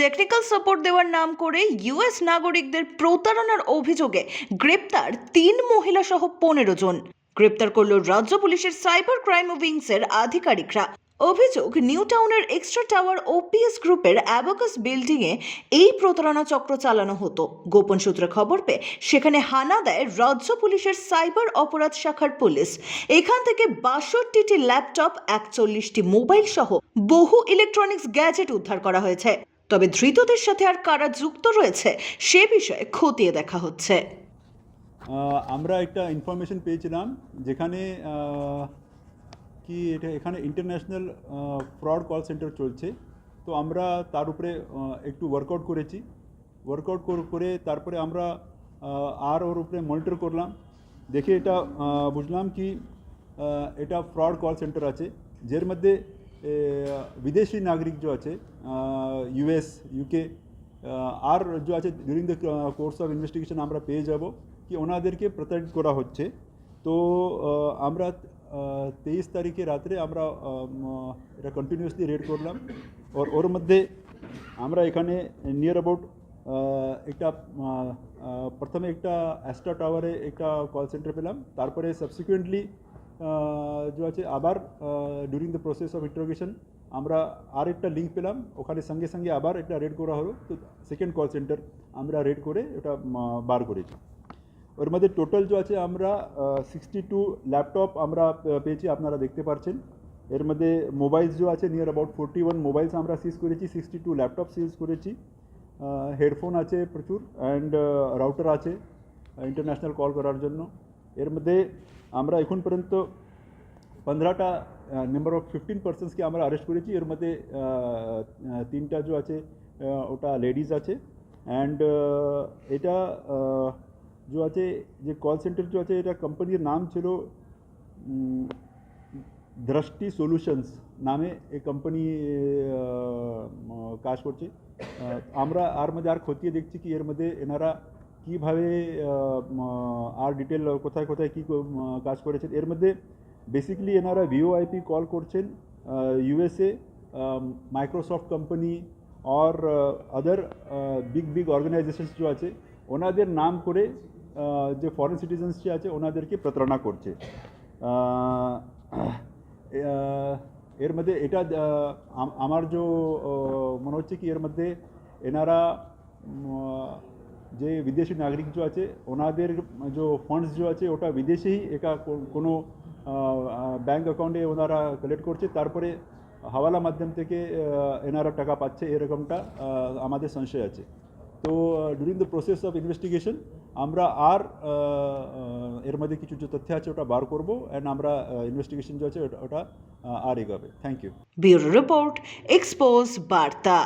Technical support দেওয়ার নাম করে ইউএস নাগরিকদের প্রতারণার অভিযোগে গ্রেপ্তার তিন মহিলা সহ পনেরো জন। গ্রেপ্তার করল রাজ্য পুলিশের সাইবার ক্রাইম উইংসের আধিকারিকরা। অভিযোগ, নিউ টাউনের এক্সট্রা টাওয়ার ওপিএস গ্রুপের অ্যাবাকাস বিল্ডিংয়ে এই প্রতারণা চক্র চালানো হতো। গোপন সূত্রে খবর পেয়ে সেখানে হানা দেয় রাজ্য পুলিশের সাইবার অপরাধ শাখার পুলিশ। এখান থেকে বাষট্টিটি ল্যাপটপ, একচল্লিশটি মোবাইল সহ বহু ইলেকট্রনিক্স গ্যাজেট উদ্ধার করা হয়েছে। তবে ধৃতদের সাথে আর কারা যুক্ত রয়েছে, সে বিষয়ে খতিয়ে দেখা হচ্ছে। আমরা একটা ইনফরমেশন পেয়েছিলাম, যেখানে কি এটা, এখানে ইন্টারন্যাশনাল ফ্রড কল সেন্টার চলছে। তো আমরা তার উপরে একটু ওয়ার্কআউট করেছি। ওয়ার্কআউট করে তারপরে আমরা আর ওর উপরে মনিটর করলাম। দেখে এটা বুঝলাম কি এটা ফ্রড কল সেন্টার আছে, যার মধ্যে বিদেশি নাগরিক যে আছে ইউএস ইউকে আর যে আছে during the course of investigation আমরা পেয়ে যাব। কি ওনাদেরকে প্রতারিত করা হচ্ছে। তো আমরা তেইশ তারিখে রাত্রে আমরা আম, এটা কন্টিনিউয়াসলি রেড করলাম। ওর ওর মধ্যে আমরা এখানে নিয়ার অ্যাবাউট একটা প্রথমে একটা অ্যাস্ট্রা টাওয়ারে একটা কল সেন্টার পেলাম। তারপরে সাবসিকুয়েন্টলি যে আছে, আবার during the process of interrogation আমরা আর একটা লিঙ্ক পেলাম, ওখানে সঙ্গে সঙ্গে আবার একটা রেড করা হলো, তো সেকেন্ড কল সেন্টার আমরা রেড করে ওটা বার করেছি। ওর মধ্যে টোটাল যে আছে, আমরা সিক্সটি টু ল্যাপটপ আমরা পেয়েছি, আপনারা দেখতে পাচ্ছেন এর মধ্যে মোবাইলস যে আছে near about forty one mobiles আমরা সিজ করেছি সিক্সটি টু ল্যাপটপ সিজ করেছি হেডফোন আছে প্রচুর অ্যান্ড রাউটার আছে ইন্টারন্যাশনাল কল করার জন্য। এর মধ্যে আমরা এখন পর্যন্ত পনেরোটা নাম্বার অফ ফিফটিন পার্সেন্টসকে আমরা অ্যারেস্ট করেছি এর মধ্যে আহ, আহ, তিনটা যে আছে আহ, ওটা লেডিস আছে অ্যান্ড এটা আহ, যে আছে যে কল সেন্টার যে আছে এটা কোম্পানির নাম ছিল উম, দৃষ্টি সলিউশনস নামে এই কোম্পানি কাজ করছে আহ, আমরা আর মধ্যে আর খতিয়ে দেখছি কি এর মধ্যে এনারা কীভাবে আর ডিটেল কোথায় কোথায় কী কাজ করেছেন? এর মধ্যে বেসিক্যালি এনারা ভিওআইপি কল করছেন ইউএসএ মাইক্রোসফট কোম্পানি আর আদার বিগ বিগ অর্গানাইজেশনস যে আছে, ওনাদের নাম করে যে ফরেন সিটিজেন্স যে আছে, ওনাদেরকে প্রতারণা করছে। এর মধ্যে এটা আমার যে মনে হচ্ছে কি, এর মধ্যে এনারা যে বিদেশি নাগরিক যে আছে, ওনাদের যে ফান্ডস যে আছে, ওটা বিদেশেই একা কোনো ব্যাঙ্ক অ্যাকাউন্টে ওনারা কালেক্ট করছে। তারপরে হাওয়ালা মাধ্যম থেকে এনারা টাকা পাচ্ছে। এরকমটা আমাদের সংশয় আছে। তো during the process of investigation আমরা আর এর মধ্যে কিছু যে তথ্য আছে, ওটা বার করব। অ্যান্ড আমরা ইনভেস্টিগেশন যে আছে, ওটা- আর এগাবে। থ্যাংক ইউ রিপোর্ট, এক্সপোজ বার্তা।